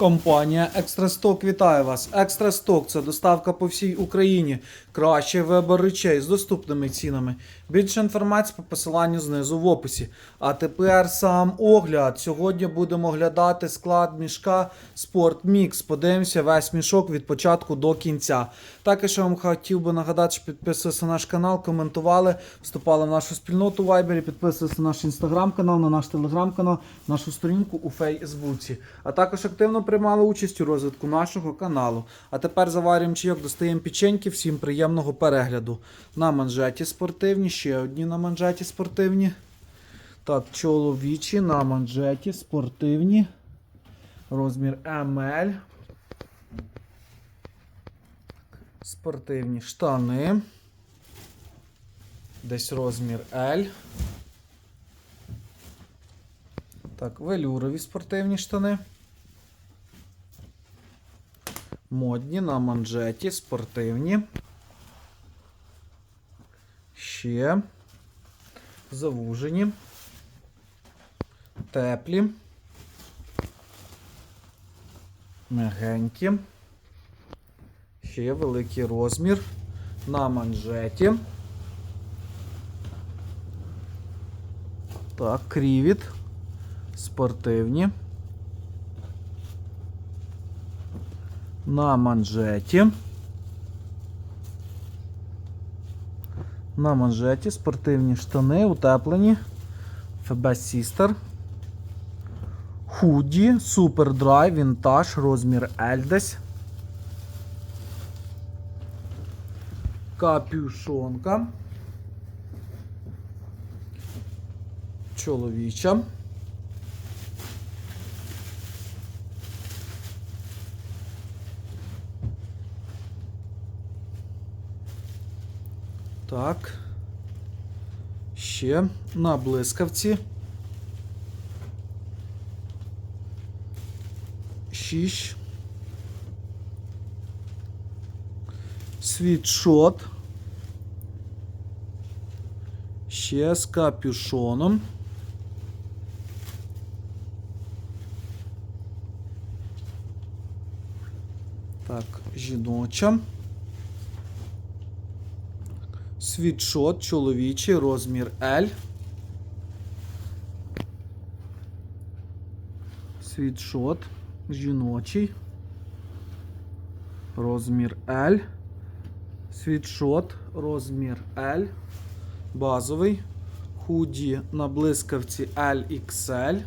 Компанія Екстрасток вітає вас. Екстрасток це доставка по всій Україні. Кращий вибір речей з доступними цінами. Більше інформації по посиланню знизу в описі. А тепер сам огляд. Сьогодні будемо оглядати склад мішка Mix. Подивимося весь мішок від початку до кінця. Також я вам хотів би нагадати, що підписувалися на наш канал, коментували, вступали в нашу спільноту в Вайбері, підписувалися на наш інстаграм-канал, на наш телеграм-канал, нашу сторінку у Фейсбуці. А також активно приймали участь у розвитку нашого каналу. А тепер заварюємо чайок, достаємо печеньки. Всім приємного перегляду. На манжеті спортивні, ще одні на манжеті спортивні. Так, чоловічі на манжеті спортивні. Розмір ML. Спортивні штани. Десь розмір L. Так, велюрові спортивні штани. Модні на манжеті, спортивні. Ще. Завужені. Теплі. Мягенькі. Ще великий розмір на манжеті. Так, крівіт. Спортивні. На манжеті. На манжеті спортивні штани, утеплені. FB Sister. Худі, Super Dry, вінтаж, розмір L десь. Капюшонка. Чоловіча. Так. Ще на блискавці. Шість. Світшот. Ще з капюшоном. Так, жіноча. Світшот чоловічий, розмір L. Світшот жіночий. Розмір L. Світшот, розмір L. Базовий. Худі на блискавці LXL.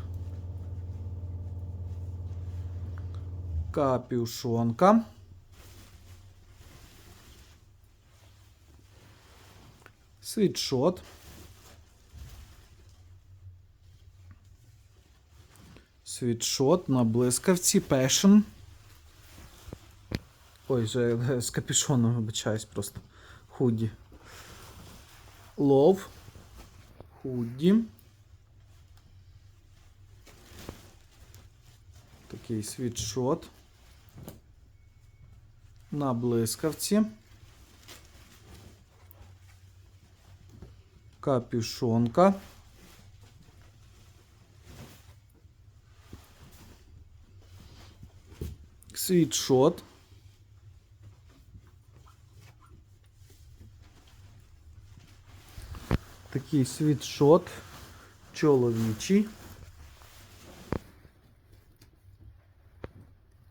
Капюшонка. Світшот. Світшот на блискавці Passion. Ой, же е, з капюшоном вибачаюсь просто. Худі. Лов. Худі. Такий світшот. На блискавці. Капюшонка. Світшот. Такий світшот чоловічий.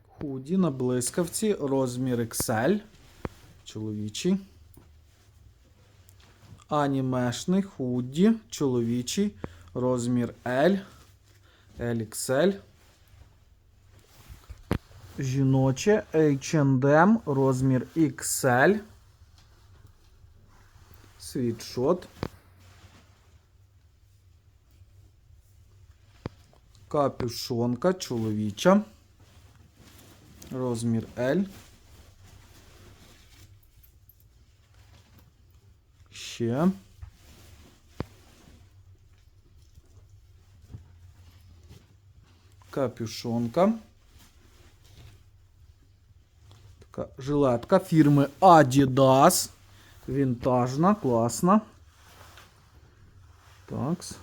Худі на блискавці, розмір XL. Чоловічий. Анімешний худі, чоловічий, розмір L, LXL. Жіноче H&M, розмір XL. Світшот. Капюшонка чоловіча. Розмір L. Ще. Капюшонка. Така жилетка фірми Adidas. Вінтажна, класна. Такс.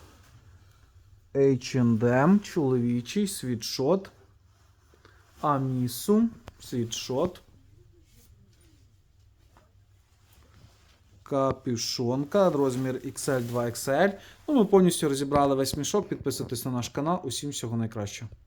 H&M, чоловічий, світшот. Амісу. Світшот. Капюшонка, розмір XL 2XL. Ну, ми повністю розібрали весь мішок. Підписуйтесь на наш канал. Усім всього найкращого.